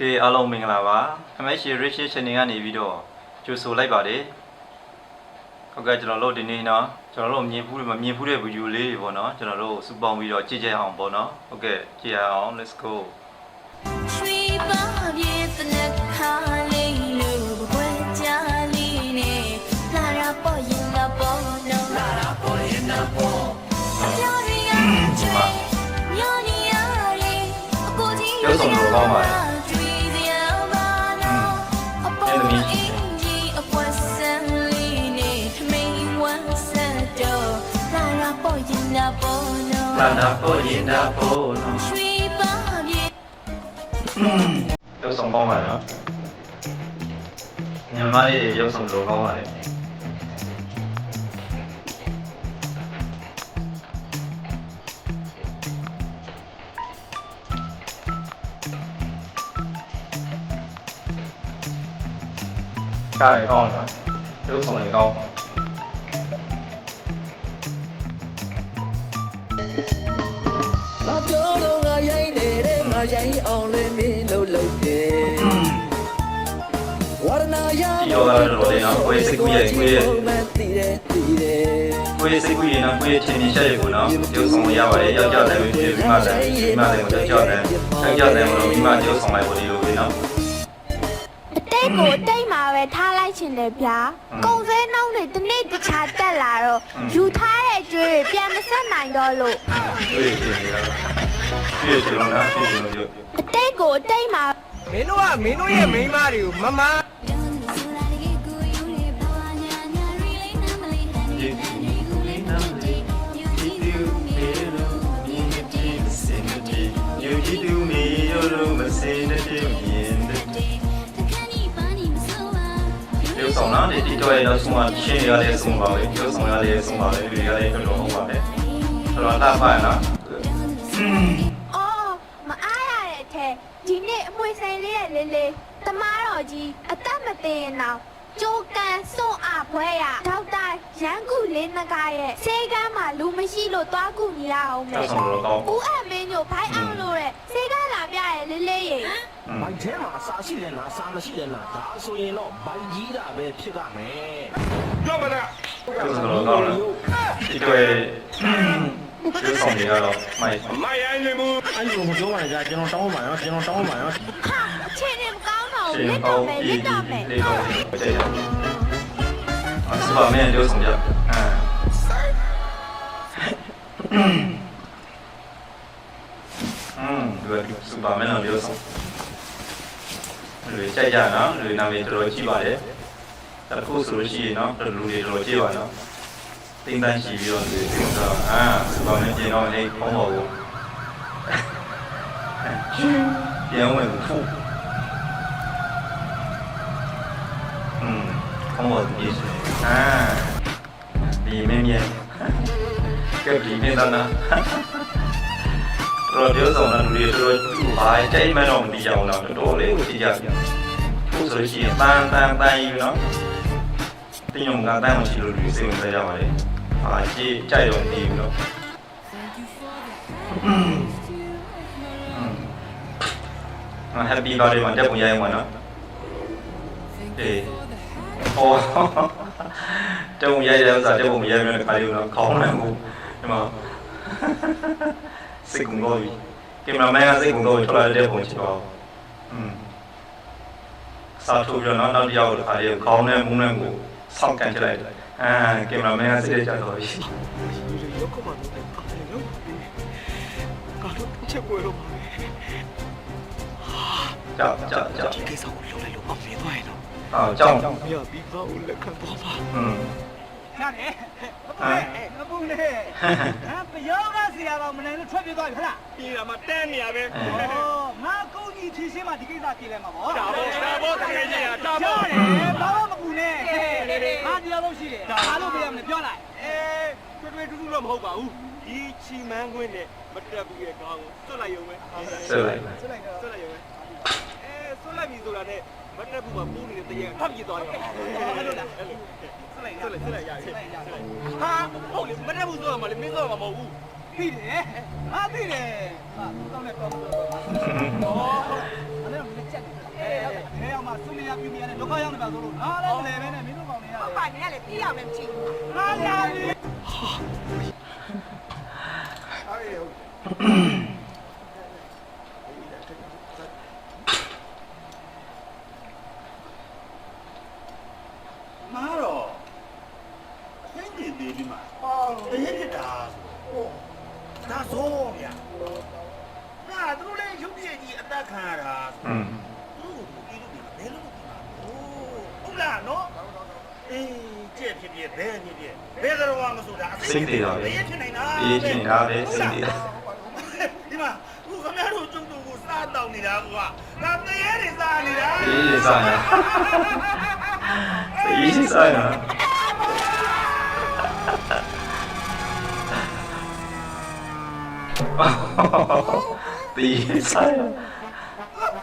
ကဲအားလုံးမင်္ဂလာပါ MH Rich Channel ကနေပြီးတော့ကြိုဆိုလိုက်ပါတယ်ဟုတ်ကဲ့ကျွန်တော်တို့ဒီနေ့နော်ကျွန်တော်တို့မြင်ဖူးမမြင်ဖူးတဲ့ဗီဒီယိုလေးတွေပေါ့နော်ကျွန်တော်တို့စူပေါင်းပြီးတော့ကြည့်ကြရအောင်ပေါ့နော်ဟုတ်ကဲ့ကြည့်ရအောင် let's go ရွှေပါပြေတနခါလေးလို့ဘွယ်ကြလေးနဲ့လာရပေါ်ရင်လာပေါ်နော်လာရပေါ်ရင်လာပေါ်ပြောရရချွေညောနီရလေးအကိုကြီးပြောဆောင်လို့ကောင်းပါတယ် ပေါ်နော်လာနာပေါ်ရင်နာပေါ်နော်ရွှေပါပြေရုပ်ဆောင်ကောင်းပါနော်ညီမလေးရုပ်ဆော နေတဲ့ငါရိုင်းအောင်လဲမင်းလို့လုပ်တယ်ဝရနာရဒီတော့ကတော့တော်လေးနော်ကိုယ်စိတ်ကူးရဲ့ကိုယ်ရဲ့မသိတယ်သိတယ်ကိုယ့်ရဲ့စိတ်ကူးရင်တော့ကိုယ့်ရဲ့ထင်မြင်ချက်တွေကိုနော်ပြုဆောင်ရပါတယ်ယောက်ျားလည်းဖြစ်ပြီးမှလည်းဒီမှလည်းယောက်ျားလည်းယောက်ျားလည်းမလို့မိမပြုဆောင်လိုက်ဖို့ဒီလိုပဲနော်အ တိတ်ကိုတိတ်မှာပဲထားလိုက်ချင်တယ်ဗျာကုံစဲနှောင်းတွေတစ်နေ့တစ်ခြားတက်လာတော့ယူထားတဲ့ကျွေးတွေပြန်မဆက်နိုင်တော့လို့တွေ့ကြည့်ရပြည့်စုံလားပြည့်စုံလို့အတိတ်ကိုအတိတ်မှာ မင်းတို့ကမင်းတို့ရဲ့မိန်းမတွေကိုမမ ပြုဆောင်နော်ဒီတော့ရဲ့နောက်ဆုံးရှင်းရတဲ့ဆုံးပါပဲပြုဆောင်ရတဲ့ဆုံးပါပဲဒီရတဲ့တော်တော်ဟုတ်ပါပဲတော်တော်တာပါနော်အော်မအားရတဲ့အထက်ဒီနေ့အမွေဆိုင်လေးရဲ့လေးလေးတမားတော်ကြီးအသက်မသေးရင်တော့ကျိုးကန်စွန့်အားဖွဲရဒေါက်တာရန်ကူလေးနဂါရဲ့စေကမ်းမှာလူမရှိလို့သွားကူနေရအောင်ပြုမယ်ဆောင်လို့ကောင်းဦးအမင်းညိုဖိုင်းအောင်လို့တဲ့စေကမ်းလာပြရဲ့လေးလေးရေ ဘိုက်ထဲမှာစာရှိတယ်လားစာမရှိတယ်လားဒါဆိုရင်တော့ဘိုက်ကြီးတာပဲဖြစ်ရမယ်ပြောပါလားပြုဆောင်လို့ကောင်းလားဒီတော့ပြုဆောင်နေရတော့မိုက်မရိုင်းနေဘူးအဲ့လိုမပြောပါနဲ့ကြာကျွန်တော်တောင်းပါရောကျွန်တော်တောင်းပါရောဟာအချင်းနေမကောင်းတော့ရှဘူးင်းလက်ကောတော့င်းမယ်ဒီ လူတွေကြိုက်ကြနော်လူတွေနာမည်တော်တော်ကြီးပါတယ်တခုဆိုလို့ရှိရင်နော်လူတွေတော်တော်ကြီးပါနော်တင်းတန်းရှိပြီးတော့လူတွေဆိုတော့အာဘာနဲ့ပြင်တော့လေခေါင်းပေါ်ကိုပြန်ဝင်ဖို့อืมခေါင်းပေါ်ပြည့်စုံအာဒီမင်းမြန်ကဲဒီမင်းသားနာ တော်ပြောဆောင်တာလူတွေတော်တော်ဘာကြိုက်မှန်းတော့မသိကြအောင်တော့တော်လေးကိုသိကြပြန်ဖို့ဆိုလို့ရှိရင်တန်တန်တန်ယူနော်တင်းယုံကတန်မရှိလို့လူတွေစိတ်ဝင်စားကြပါလေအာကြည့်ကြိုက်တော့မသိဘူးနော်အာ happy birthday မှာတက်ပုံရရင်မှာနော်အေးဟောတုံရိုက်တဲ့ဥစ္စာတက်ပုံမရိုက်မယ့်ခါလေးတော့ခေါင်းနိုင်မှုဒီမှာ စိတ်ကုန်တော့ပြီကင်မရာမန်ကစိတ်ကုန်တော့ထွက်လာတဲ့ပုံချစ်ပါဦးอืมစာထုတ်ပြတော့နောက်တစ်ယောက်ခါလေးခေါင်းနဲ့မူးနဲ့ကိုစောင့်ကန်ချလိုက်တယ်အာကင်မရာမန်ကစိတ်ကြတော့ပြီ ရုပ်ကမှမသိဘူးကာတော့ချက်ပွဲတော့ပါပဲ ကြောက်ကြောက်ကြောက် ဒီကိစ္စကိုလုပ်လိုက်လို့အောင်မြင်သွားရင်တော့ ဟောကြောက် မရပြီးပါဦးလက်ခံသွားပါ อืม ရတယ်မပူနဲ့မပူနဲ့ဟာပယောကဆရာတော်မနိုင်လို့ထွက်ပြေးသွားပြီခလားပြေးတာမှတန်းနေရပဲဩငါကုန်းကြီးဖြည့်ရှင်းမှဒီကိစ္စပြေးလဲမှာဗောဒါဘောဒါဘောတကယ်ကြီးတာကြောဘောက်တယ်ဘာမှမပူနဲ့ဟာဒီလိုလို့ရှိတယ်အားလို့ပြရမလဲပြောလိုက်အဲတွေ့တွေ့တူတူတော့မဟုတ်ပါဘူးဒီချီမန်းခွင်းနဲ့မတက်ဘူးရဲ့ကောင်းကိုစွတ်လိုက်ရုံပဲဆက်လိုက်ဆွလိုက်တော့စွတ်လိုက်ရုံပဲ အဲစွတ်လိုက်ပြီဆိုတာနဲ့မတက်ဘူးမှာပူးနေတဲ့တရေထပ်ပြေးသွားတယ်အဲ့လိုလားအဲ့လိုဆွလိုက်စွတ်လိုက်စွတ်လိုက်ရပြီဆွလိုက်ရဟာဟုတ်လေမတက်ဘူးဆိုတော့မလေးမင်းဆိုတော့မဟုတ်ဘူးသိတယ်ဟာသိတယ်ဟာကောင်းတယ်ကောင်းတယ်ဩအဲ့ဒါမလက်ချက်ပြူပြရတယ်ဒုက္ခရောက်နေပါဆိုလို့ငါလည်းမလဲပဲနဲ့မင်းတို့ကောင်တွေရတယ်ဟုတ်ပါနေရလေပြည့်အောင်လည်းမချိဘူးငါလာပြီမားတော့အသိဉာဏ်သေးပြီးမှအော်တရဖြစ်တာဆိုဒါဆို ဗျာငါသူတို့လည်းရုပ်ပြည့်ကြီးအသက်ခံရတာอืมသူ့ကိုဒီလိုဒီဘယ်လိုလုပ်မှာဟုတ်လားနော်အေးကြည့်ဖြစ်ဖြစ်ဘယ်ဖြစ်ဖြစ်ဘယ်ကတော့မဆိုတာအသိတရဖြစ်နေတာအေးရှင်ဒါပဲစိတ်သေးတယ်ဒီမှာခုခမရတို့ကျုံကျုံကိုစားတောင်းနေတာကွာငါတရေတွေစားနေတာအေးစားရအေးစားရတီး စားရ